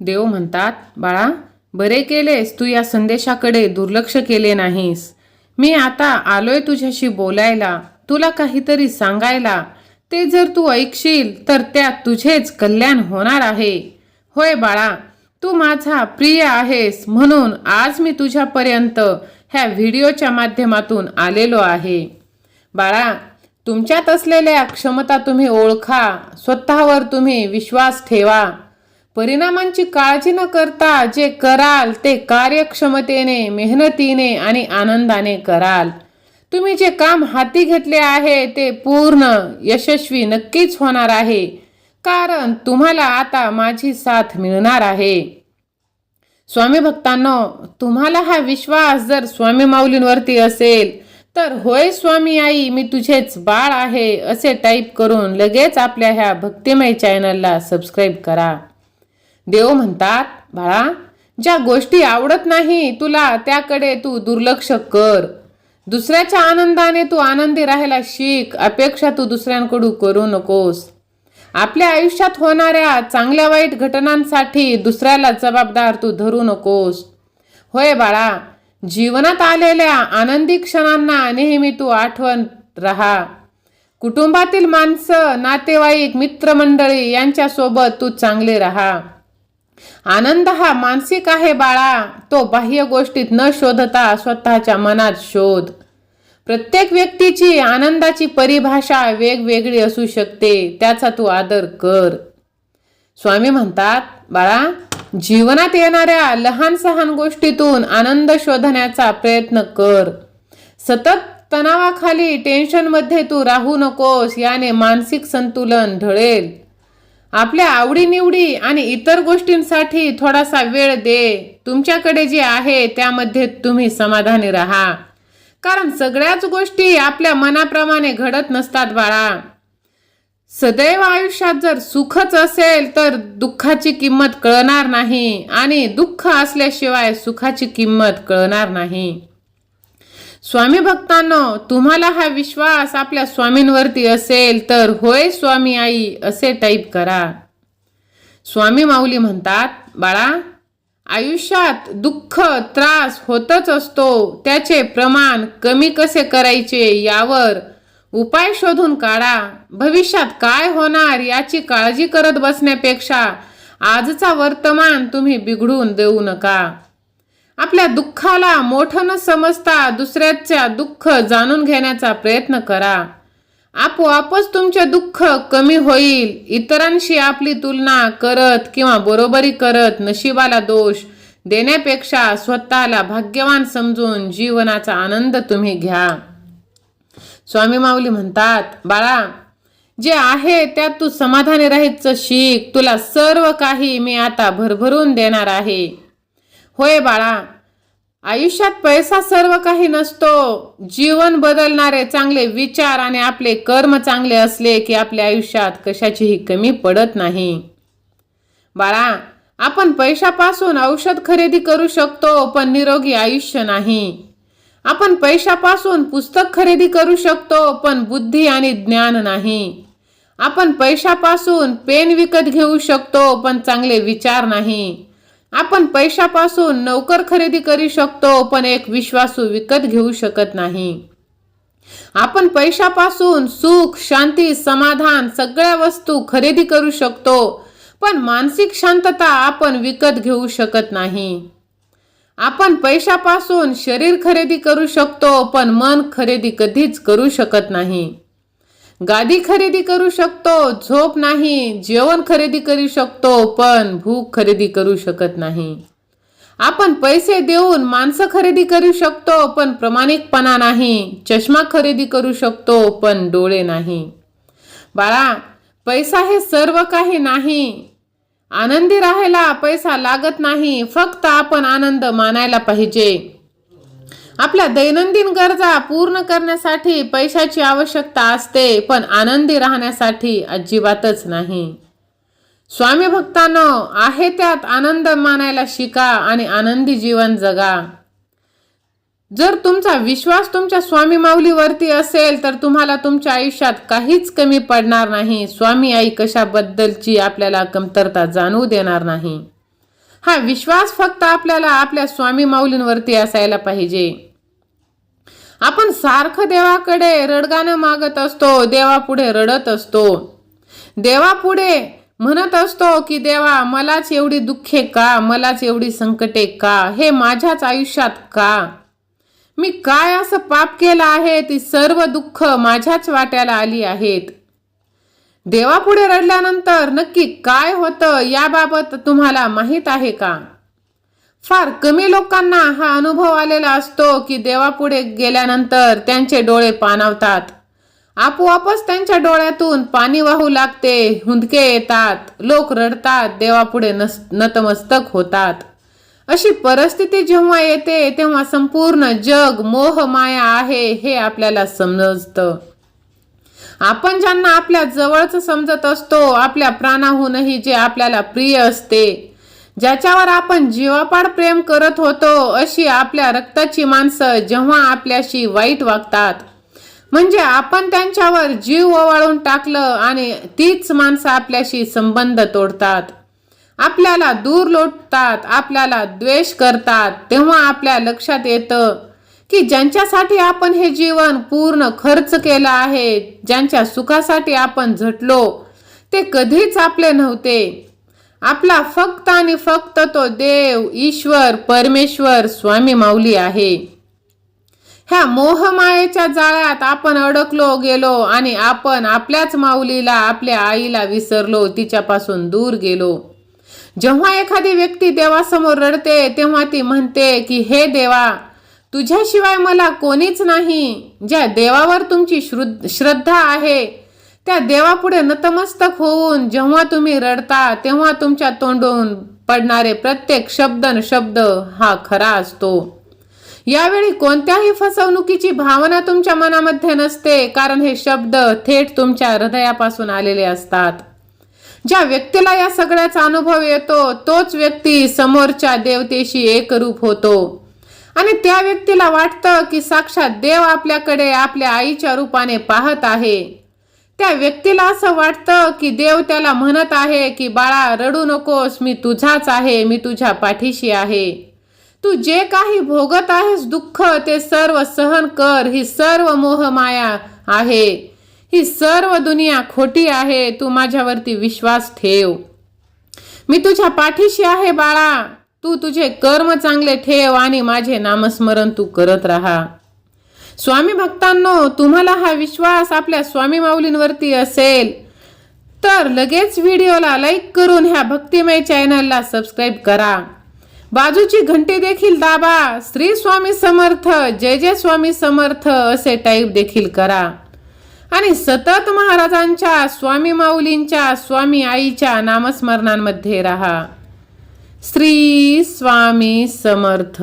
देव म्हणतात बाळा बरे केलेस तू या संदेशाकडे दुर्लक्ष केले नाहीस. मी आता आलोय तुझ्याशी बोलायला तुला काहीतरी सांगायला. ते जर तू ऐकशील तर त्यात तुझेच कल्याण होणार आहे. होय बाळा तू माझा प्रिय आहेस म्हणून आज मी तुझ्यापर्यंत ह्या व्हिडिओच्या माध्यमातून आलेलो आहे. बाळा तुमच्यात असलेल्या क्षमता तुम्ही ओळखा स्वतःवर तुम्ही विश्वास ठेवा. परिणामांची काळजी न करता जे कराल ते कार्यक्षमतेने मेहनतीने आणि आनंदाने कराल. तुम्ही जे काम हाती घेतले आहे ते पूर्ण यशस्वी नक्कीच होणार आहे. कारण तुम्हाला आता माझी साथ मिळणार आहे. स्वामी भक्तांनो तुम्हाला हा विश्वास जर स्वामी माऊलींवरती असेल तर होय स्वामी आई मी तुझेच बाळ आहे असे टाईप करून लगेच आपल्या ह्या भक्तिमय चॅनलला सबस्क्राईब करा. देव म्हणतात बाळा ज्या गोष्टी आवडत नाही तुला त्याकडे तू दुर्लक्ष कर. दुसऱ्याच्या आनंदाने तू आनंदी राहायला शिक अपेक्षा तू दुसऱ्यांकडून करू नकोस. आपल्या आयुष्यात होणाऱ्या चांगल्या वाईट घटनांसाठी दुसऱ्याला जबाबदार तू धरू नकोस. होय बाळा जीवनात आलेल्या आनंदी क्षणांना नेहमी तू आठवण राहा. कुटुंबातील माणसं नातेवाईक मित्रमंडळी यांच्यासोबत तू चांगले राहा. आनंद हा मानसिक आहे बाळा. तो बाह्य गोष्टीत न शोधता स्वतःच्या मनात शोध. प्रत्येक व्यक्तीची आनंदाची परिभाषा वेगवेगळी असू शकते त्याचा तू आदर कर. स्वामी म्हणतात बाळा जीवनात येणाऱ्या लहान सहान गोष्टीतून आनंद शोधण्याचा प्रयत्न कर. सतत तणावाखाली टेन्शनमध्ये तू राहू नकोस याने मानसिक संतुलन ढळेल. आपल्या आवडीनिवडी आणि इतर गोष्टींसाठी थोडासा वेळ दे. तुमच्याकडे जे आहे त्यामध्ये तुम्ही समाधानी राहा. कारण सगळ्याच गोष्टी आपल्या मनाप्रमाणे घडत नसतात बाळा. सदैव आयुष्यात जर सुखच असेल तर दुःखाची किंमत कळणार नाही आणि दुःख असल्याशिवाय सुखाची किंमत कळणार नाही. स्वामी भक्तांनो तुम्हाला हा विश्वास आपल्या स्वामींवरती असेल तर होय स्वामी आई असे टाईप करा. स्वामी माऊली म्हणतात बाळा आयुष्यात दुःख त्रास होतच असतो. त्याचे प्रमाण कमी कसे करायचे यावर उपाय शोधून काढा. भविष्यात काय होणार याची काळजी करत बसण्यापेक्षा आजचा वर्तमान तुम्ही बिघडून देऊ नका. आपल्या दुःखाला मोठं न समजता दुसऱ्याच्या दुःख जाणून घेण्याचा प्रयत्न करा. आपोआपच तुमचे दुःख कमी होईल. इतरांशी आपली तुलना करत किंवा बरोबरी करत नशिबाला दोष देण्यापेक्षा स्वतःला भाग्यवान समजून जीवनाचा आनंद तुम्ही घ्या. स्वामी माऊली म्हणतात बाळा जे आहे त्यात तू समाधानी राहायचं शिक. तुला सर्व काही मी आता भरभरून देणार आहे. होय बाळा आयुष्यात पैसा सर्व काही नसतो. जीवन बदलणारे चांगले विचार आणि आपले कर्म चांगले असले की आपल्या आयुष्यात कशाचीही कमी पडत नाही. बाळा आपण पैशापासून औषध खरेदी करू शकतो पण निरोगी आयुष्य नाही. आपण पैशापासून पुस्तक खरेदी करू शकतो पण बुद्धी आणि ज्ञान नाही. आपण पैशापासून पेन विकत घेऊ शकतो पण चांगले विचार नाही. आपण पैशापासून नोकर खरेदी करू शकतो पण एक विश्वासू विकत घेऊ शकत नाही. आपण पैशापासून सुख शांती समाधान सगळ्या वस्तू खरेदी करू शकतो पण मानसिक शांतता आपण विकत घेऊ शकत नाही. आपण पैशापासून शरीर खरेदी करू शकतो पण मन खरेदी कधीच करू शकत नाही. गादी खरेदी करू शकतो झोप नाही जेवण खरेदी करू शकतो पण भूक खरेदी करू शकत नाही. आपण पैसे देऊन माणसं खरेदी करू शकतो पण प्रामाणिकपणा नाही. चष्मा खरेदी करू शकतो पण डोळे नाही. बाळा पैसा हे सर्व काही नाही. आनंदी राहायला पैसा लागत नाही. फक्त आपण आनंद मानायला पाहिजे. आपल्या दैनंदिन गरजा पूर्ण करण्यासाठी पैशाची आवश्यकता असते पण आनंदी राहण्यासाठी अजिबातच नाही. स्वामी भक्तांनो आहे त्यात आनंद मानायला शिका आणि आनंदी जीवन जगा. जर तुमचा विश्वास तुमच्या स्वामी माऊलीवरती असेल तर तुम्हाला तुमच्या आयुष्यात काहीच कमी पडणार नाही. स्वामी आई कशाबद्दलची आपल्याला कमतरता जाणवू देणार नाही. हा विश्वास फक्त आपल्याला आपल्या स्वामी माऊलींवरती असायला पाहिजे. आपण सारखं देवाकडे रडगाणं मागत असतो देवापुढे रडत असतो. देवापुढे म्हणत असतो की देवा मलाच एवढी दुःखे का? मलाच एवढी संकटे का? हे माझ्याच आयुष्यात का? मी काय असं पाप केलं आहे? ती सर्व दुःख माझ्याच वाट्याला आली आहेत. देवापुढे रडल्यानंतर नक्की काय होतं याबाबत तुम्हाला माहीत आहे का? फार कमी लोकांना हा अनुभव आलेला असतो की देवापुढे गेल्यानंतर त्यांचे डोळे पाणावतात. आपोआपच त्यांच्या डोळ्यातून पाणी वाहू लागते हुंदके येतात लोक रडतात देवापुढे नस नतमस्तक होतात. अशी परिस्थिती जेव्हा येते तेव्हा संपूर्ण जग मोह माया आहे हे आपल्याला समजतं. आपण ज्यांना आपल्या जवळचं समजत असतो आपल्या प्राणाहूनही जे आपल्याला प्रिय असते ज्याच्यावर आपण जीवापाड प्रेम करत होतो अशी आपल्या रक्ताची माणसं जेव्हा आपल्याशी वाईट वागतात. म्हणजे आपण त्यांच्यावर जीव ओवाळून टाकलं आणि तीच माणसं आपल्याशी संबंध तोडतात. आपल्याला दूर लोटतात आपल्याला द्वेष करतात तेव्हा आपल्या लक्षात येतं की ज्यांच्यासाठी आपण हे जीवन पूर्ण खर्च केलं आहे ज्यांच्या सुखासाठी आपण झटलो ते कधीच आपले नव्हते. आपला फक्त आणि फक्त तो देव ईश्वर परमेश्वर स्वामी माऊली आहे. ह्या मोहमायेच्या जाळ्यात आपण अडकलो गेलो आणि आपण आपल्याच माऊलीला आपल्या आईला विसरलो तिच्यापासून दूर गेलो. जेव्हा एखादी व्यक्ती देवासमोर रडते तेव्हा ती म्हणते की हे देवा तुझ्याशिवाय मला कोणीच नाही ज्या देवावर तुमची श्रुद्ध श्रद्धा आहे त्या देवापुढे नतमस्तक होऊन जेव्हा तुम्ही रडता तेव्हा तुमच्या तोंडून पडणारे प्रत्येक शब्द न शब्द हा खरा असतो. यावेळी कोणत्याही फसवणुकीची भावना तुमच्या मनामध्ये नसते कारण हे शब्द थेट तुमच्या हृदयापासून आलेले असतात. ज्या व्यक्तीला या सगळ्याचा अनुभव येतो तोच व्यक्ती समोरच्या देवतेशी एकरूप होतो. आणि त्या व्यक्तीला वाटतं की साक्षात देव आपल्याकडे आपल्या आईच्या रूपाने पाहत आहे. त्या व्यक्तीला असं वाटतं की देव त्याला म्हणत आहे की बाळा रडू नकोस मी तुझाच आहे मी तुझ्या पाठीशी आहे. तू जे काही भोगत आहेस दुःख ते सर्व सहन कर. ही सर्व मोहमाया आहे. ही सर्व दुनिया खोटी आहे. तू माझ्यावरती विश्वास ठेव. मी तुझ्या पाठीशी आहे बाळा. तू तुझे कर्म चांगले ठेव आणि माझे नामस्मरण तू करत राहा. स्वामी भक्तांनो तुम्हाला हा विश्वास आपल्या स्वामी माऊलींवरती असेल तर लगेच व्हिडिओला लाईक करून ह्या भक्तिमय चॅनलला सबस्क्राईब करा. बाजूची घंटी देखील दाबा. श्री स्वामी समर्थ जय जय स्वामी समर्थ असे टाईप देखील करा. आणि सतत महाराजांच्या स्वामी माऊलींच्या स्वामी आईच्या नामस्मरणांमध्ये राहा. श्री स्वामी समर्थ.